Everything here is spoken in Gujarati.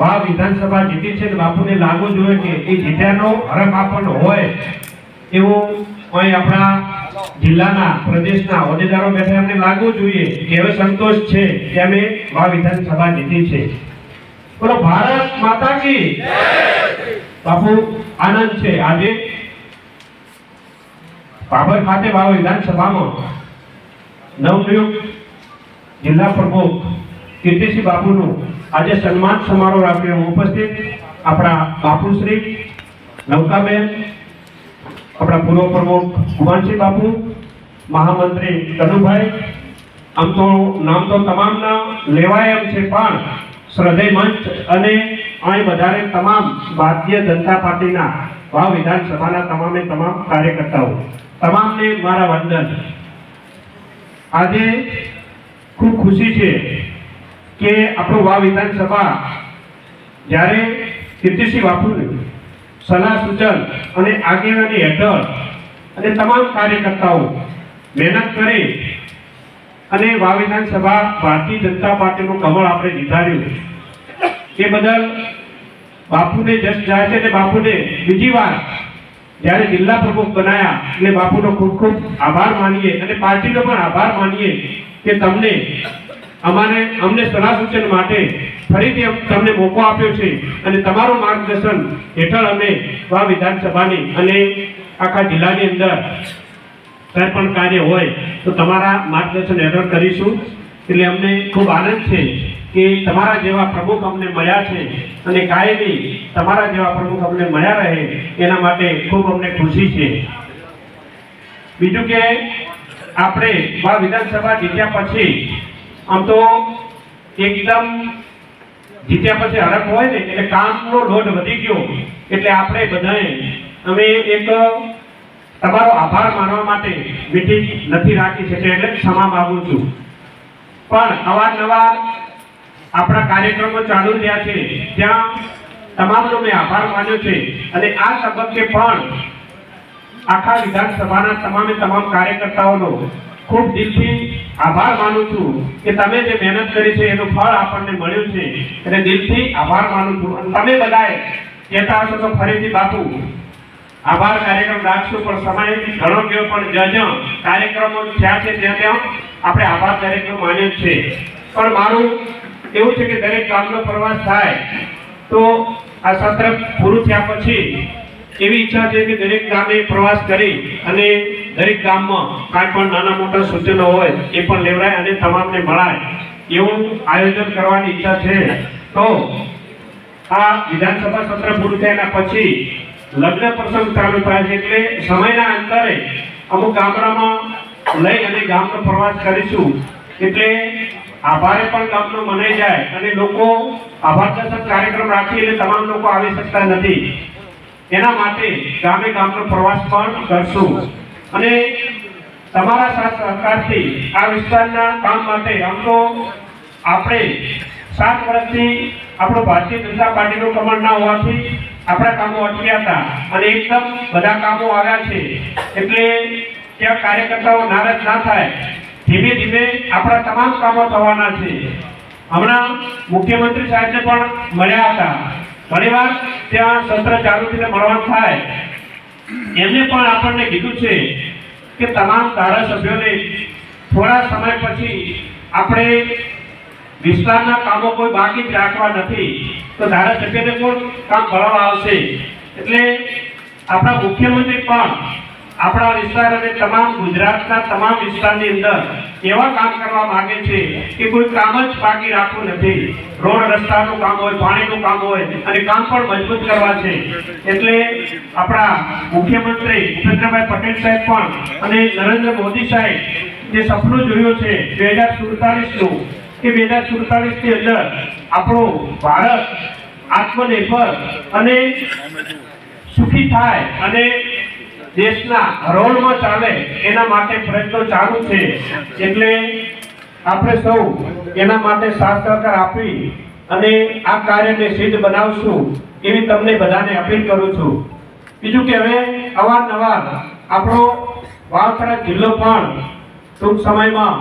વાવ વિધાનસભા જીતી છે બાપુને લાગુ જોઈએ કે એ જીત્યાનો હરખ આપણને હોય. એવું કોઈ આપણા જિલ્લાના, પ્રદેશના હોદ્દેદારો બેઠા એમને લાગવું જોઈએ કે હવે સંતોષ છે કે અમે વા વિધાનસભા જીતી છે. બોલો, ભારત માતા કી બાપુ, આનંદ છે આજે? બાબર ખાતે વાવ વિધાનસભામાં નવનિયુક્ત જિલ્લા પ્રમુખ કીર્તિસિંહ બાપુનું આજે સન્માન સમારોહ રાખ્યો ઉપસ્થિત, આપણા બાપુશ્રી, નૌકાબેન, આપણા પૂર્વ પ્રમુખ કુમારસિંહ બાપુ, મહામંત્રી કનુભાઈ આમ તો નામ તો તમામના લેવાય એમ છે, પણ શ્રદ્ધેય મંચ અને અહીં વધારે તમામ ભારતીય જનતા પાર્ટીના વાવ વિધાનસભાના તમામે તમામ કાર્યકર્તાઓ, તમામને મારા વંદન. આજે ખૂબ ખુશી છે કે આપણું વા વિધાનસભા જ્યારે કીર્તિસિંહ બાપુને સલાહ સૂચન અને આગેવાની હેઠળ અને તમામ કાર્યકર્તાઓ મહેનત કરી અને વા વિધાનસભા ભારતીય જનતા પાર્ટીનું કમળ આપણે નિધાર્યું. એ બદલ બાપુને જશ જાય છે અને બાપુને બીજી વાર જ્યારે જિલ્લા પ્રમુખ બનાયા એટલે બાપુનો ખૂબ ખૂબ આભાર માનીએ અને પાર્ટીનો પણ આભાર માનીએ કે તમને અમારે અમને સલાહ સૂચન માટે ફરીથી તમને મોકો આપ્યો છે અને તમારું માર્ગદર્શન હેઠળ અમે આ વિધાનસભાની અને આખા જિલ્લાની અંદર કંઈ પણ કાર્ય હોય તો તમારા માર્ગદર્શન હેઠળ કરીશું. એટલે અમને ખૂબ આનંદ છે કે તમારા જેવા પ્રમુખ અમને મળ્યા છે અને કાયમી તમારા જેવા પ્રમુખ અમને મળ્યા રહે એના માટે ખૂબ અમને ખુશી છે. બીજું કે આપણે આ વિધાનસભા જીત્યા પછી આમ તો એકદમ જીત્યા પછી હરખ હોય ને, એટલે કામનો લોડ વધી ગયો. એટલે આપણે બધાએ અમે એક તમારો આભાર માનવા માટે મીટિંગ નથી રાખી શકે એટલે ક્ષમા માંગુ છું. પણ અવારનવાર આપણા કાર્યક્રમો ચાલુ રહ્યા છે, ત્યાં તમામનો મેં આભાર માન્યો છે. અને આ તબક્કે પણ આખા વિધાનસભાના તમામે તમામ કાર્યકર્તાઓનો ખૂબ દિલથી આભાર માનું છું કે તમે જે મહેનત કરી છે, એનું ફળ આપણને મળ્યું છે. એટલે દિલથી આભાર માનું છું. અને તમે બધાએ કહેતા હશો તો ફરીથી બાપુ, આભાર કાર્યક્રમ રાખશું, પણ સમય ઘણો ગયો, પણ જ્યાં જ્યાં કાર્યક્રમો થયા છે, ત્યાં ત્યાં આપણે આભાર કાર્યક્રમ માન્યો છે પણ મારું એવું છે કે દરેક ગામનો પ્રવાસ થાય તો આ સત્ર પૂરું થયા પછી એવી ઈચ્છા છે કે દરેક ગામે પ્રવાસ કરી અને દરેક ગામમાં કાંઈ પણ નાના મોટા સૂચનો હોય, એ પણ લેવડાય અને તમામને મળાય. એવું આયોજન કરવાની ઈચ્છા છે. તો આ વિધાનસભા સત્ર પૂરું થયાના પછી લગ્ન પ્રસંગ ચાલુ થાય છે એટલે સમયના અંતરે અમુક ગામડામાં લઈ અને ગામનો પ્રવાસ કરીશું. એટલે આભારે પણ ગામનો મનાઈ જાય અને લોકો આભાર દર્શક કાર્યક્રમ રાખી એટલે તમામ લોકો આવી શકતા નથી. એના માટે ગામે ગામનો પ્રવાસ પણ કરશું. અને તમારા સાથ સહકારથી આ વિસ્તારના કામ માટે આમ તો આપણે સાત વર્ષથી આપણો ભારતીય જનતા પાર્ટીનું કમળ ના હોવાથી આપણા કામો અટક્યા હતા અને એકદમ બધા કામો આવ્યા છે. એટલે ત્યાં કાર્યકર્તાઓ નારાજ ના થાય. ધીમે ધીમે આપણા તમામ કામો થવાના છે. હમણાં મુખ્યમંત્રી સાહેબને પણ મળ્યા હતા. ઘણીવાર ત્યાં સત્ર ચાલુ થઈને મળવાનું થાય. એમને પણ આપણને કીધું છે કે તમામ ધારાસભ્યોને થોડા સમય પછી આપણે વિસ્તારના કામો કોઈ બાકી જ રાખવા નથી, તો ધારાસભ્યને કોણ કામ ભરવા આવશે? એટલે આપણા મુખ્યમંત્રી પણ આપણા વિસ્તાર અને તમામ ગુજરાતના તમામ વિસ્તારની અંદર એવા કામ કરવા માંગે છે કે કોઈ કામ જ બાકી રાખવું નથી. રોડ રસ્તાનું કામ હોય, પાણીનું કામ હોય અને કામ પણ મજબૂત કરવા છે. એટલે આપણા મુખ્યમંત્રી ભૂપેન્દ્રભાઈ પટેલ સાહેબ પણ અને નરેન્દ્ર મોદી સાહેબ જે સપનું જોયું છે બે હજાર સુડતાલીસનું કે બે હજાર સુડતાલીસની અંદર આપણો ભારત આત્મનિર્ભર અને સુખી થાય અને દેશના હરોળમાં ચાલે, એના માટે પ્રયત્નો ચાલુ છે. એટલે આપણે સૌ એના માટે સાથ સહકાર આપી અને આ કાર્યને સિદ્ધ બનાવશું એવી તમને બધાને અપીલ કરું છું. બીજું કે હવે અવારનવાર આપણો વાવથરા જિલ્લો પણ ટૂંક સમયમાં